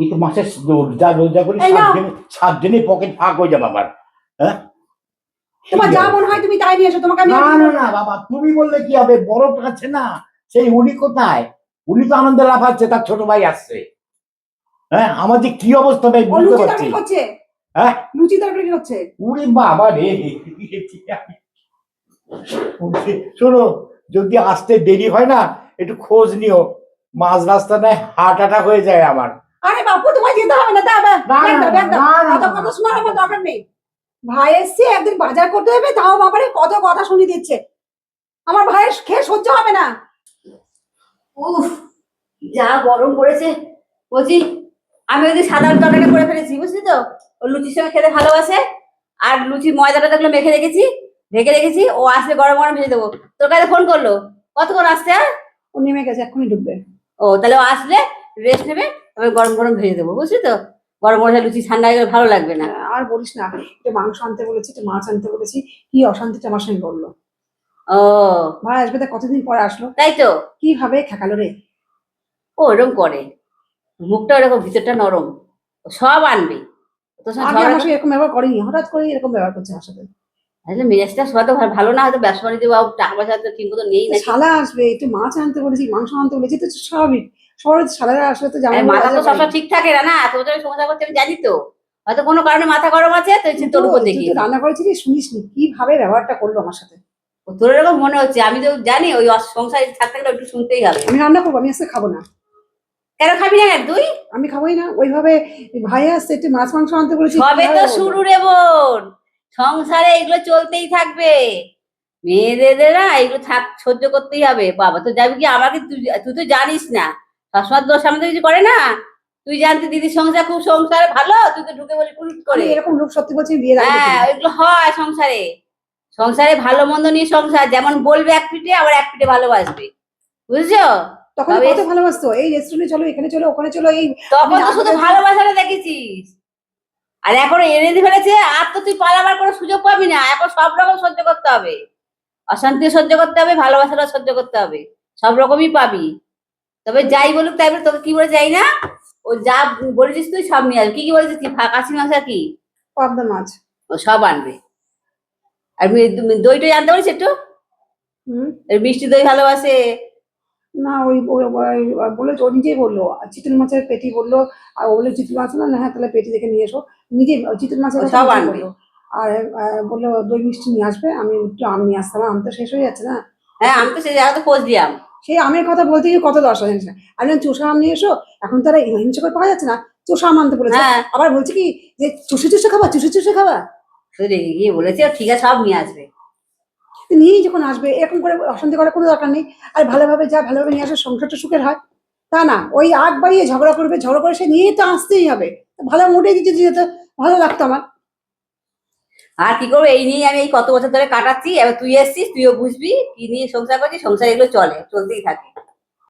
কিন্তু মাসে রোজা রোজা করে সাত দিন সাত দিনে পকেট ফাঁক হয়ে যাবে আমার হ্যাঁ? তোমার যা মনে হয় তুমি তাই নিয়ে এসো তোমাকে আমি না না না বাবা তুমি বললে কি হবে? বড় আছে না সেই উনি কোথায়? উনি তো আনন্দে লাফাচ্ছে তার ছোট ভাই আসছে। হ্যাঁ আমার যে কি অবস্থা ভাই বুঝতে পারছি। হ্যাঁ? লুচি তরকারি করছে? উনি বাবা রে। শোনো যদি আসতে দেরি হয় না একটু খোঁজ নিও। মাঝ রাস্তাটায় হার্ট অ্যাটাক হয়ে যায় আমার। আরে বাপু তোমায় যেতে হবে না ব্যাগ দাও ব্যাগ দাও। কত কথা শোনার আমার দরকার নেই। ভাই এসছে একদিন বাজার করতে হবে তাও বাবারে কত কথা শুনিয়ে দিচ্ছে। আমার ভাইয়ের খেয়ে সহ্য হবে না। উফ যা গরম পড়েছে। বলছি আমি ওই সাধারণ তরকারি করে ফেলেছি বুঝলি তো? ও লুচির সঙ্গে খেতে ভালোবাসে আর লুচি ময়দাটা দেখলে মেখে রেখেছি ঢেকে রেখেছি ও আসলে গরম গরম ভেজে দেবো। তোর কাছে ফোন করল। কতক্ষণ আসছে? আর ও নেমে গেছে এক্ষুনি ডুববে ও তাহলে ও আসলে রেস্ট নেবে তবে গরম গরম ভেজে দেবো বুঝলি তো? গরম গরম লুচি ঠান্ডা হয়ে গেলে ভালো লাগবে না। আর বলিস না একটু মাংস আনতে বলেছি একটু মাছ আনতে বলেছি কি অশান্তিটা আমার সঙ্গে করল ও। ভাই আসবে তা কতদিন পরে আসলো? তাই তো। কীভাবে খেকালো রে? ও এরকম করে। মুখটা এরকম ভিতরটা নরম। সব আনবে। তোর সঙ্গে আমার সঙ্গে এরকম ব্যবহার করেনি হঠাৎ করে এরকম ব্যবহার করছে আমার সাথে। আসলে মেজাজটা সবাই তো ভালো না হয়তো ব্যবসা বাণিজ্য বা টাকা পয়সা ঠিক মতো নেই না শালা আসবে একটু মাছ আনতে বলেছি মাংস আনতে বলেছি তো স্বাভাবিক সবার শালারা আসলে তো জামাই মাথা তো সবসময় ঠিক থাকে না না তোর তো আমি সংসার করতে আমি জানি তো। হয়তো কোনো কারণে মাথা গরম আছে তো তোর উপর দেখি। রান্না করেছিলি শুনিস নি কীভাবে ব্যবহারটা করল আমার সাথে? তোর এরকম মনে হচ্ছে আমি তো জানি ওই সংসারে থাকতে গেলে একটু শুনতেই হবে। আমি রান্না করব আমি আজকে খাব না। কেন খাবি না কেন তুই? আমি খাবোই না ওইভাবে ভাই আসছে একটু মাছ মাংস আনতে বলেছি সবে তো শুরু রে বোন। সংসারে এগুলো চলতেই থাকবে। মেয়েদের না এগুলো থাক সহ্য করতেই হবে। বাবা তো যাবি কি? আমাকে তুই তুই তো জানিস না। সবসময় দোষ আমাদের কিছু করে না। তুই জানতে দিদির সংসার খুব সংসারে ভালো তুই তো ঢুকে বলি পুরুট করে। এরকম লোক সত্যি বলছি বিয়ে হ্যাঁ এগুলো হয় সংসারে। সংসারে ভালো মন্দ নিয়ে সংসার যেমন বলবে এক পিঠে আবার এক পিঠে ভালোবাসবে। বুঝছ? তখন কত ভালোবাসতো। এই রেস্টুরেন্টে চলো এখানে চলো ওখানে চলো এই তখন তো শুধু ভালোবাসাটা দেখেছিস। আর এখন এনে দিয়ে ফেলেছে আর তো তুই পালাবার কোনো সুযোগ পাবি না। এখন সব রকম সহ্য করতে হবে। অশান্তি সহ্য করতে হবে ভালোবাসাটা সহ্য করতে হবে। সব রকমই পাবি। তবে যাই বলুক তাই বলে তোকে কি বলে যাই না? ও যা বলেছিস তুই সব নিয়ে আসবি কি কি বলেছিস? কি কাশি মাছ আর কি? পাবদা মাছ। ও সব আনবে। আর দইটাই আনতে পারিস একটু? হুম। মিষ্টি দই ভালোবাসে। না ওই বলে ও নিজেই বলল। আর চিতল মাছের পেটি বলল। আর ও বলে চিতল মাছ না না হ্যাঁ তাহলে পেটি দেখে নিয়ে এসো। নিজে চিতল মাছের সব আনবে। আর বলল দই মিষ্টি নিয়ে আসবে। আমি একটু আম নিয়ে আসতাম। আম তো শেষ হয়ে যাচ্ছে না। হ্যাঁ আমি তো সেই জায়গাতে খোঁজ দিলাম সেই আমের কথা বলতে গিয়ে কত দশ জানিস না যখন চোষা আম নিয়ে এসো এখন তারা হিংসা করে পাওয়া যাচ্ছে না। চোষা আম আনতে বলেছে। হ্যাঁ। আবার বলছে কি যে চুষে চুষে খাবা চুষে চুষে খাবা? তুই রেগে গিয়ে বলেছে ঠিক আছে সব নিয়ে আসবে। তো নিয়েই যখন আসবে এরকম করে অশান্তি করার কোনো দরকার নেই। আর ভালোভাবে যা ভালোভাবে নিয়ে আসে সংসারটা সুখের হয়। তা না ওই আগ বাড়িয়ে ঝগড়া করবে ঝগড়া করে সে নিয়ে তো আসতেই হবে। ভালো মোটেই কিছু যেত ভালো লাগতো আমার। আর কি করব? এই নিয়ে আমি এই কত বছর ধরে কাটাচ্ছি। এবার তুই এসছিস, তুইও বুঝবি, কি নিয়ে সংসার করছিস, সংসার এগুলো চলে, চলতেই থাকে।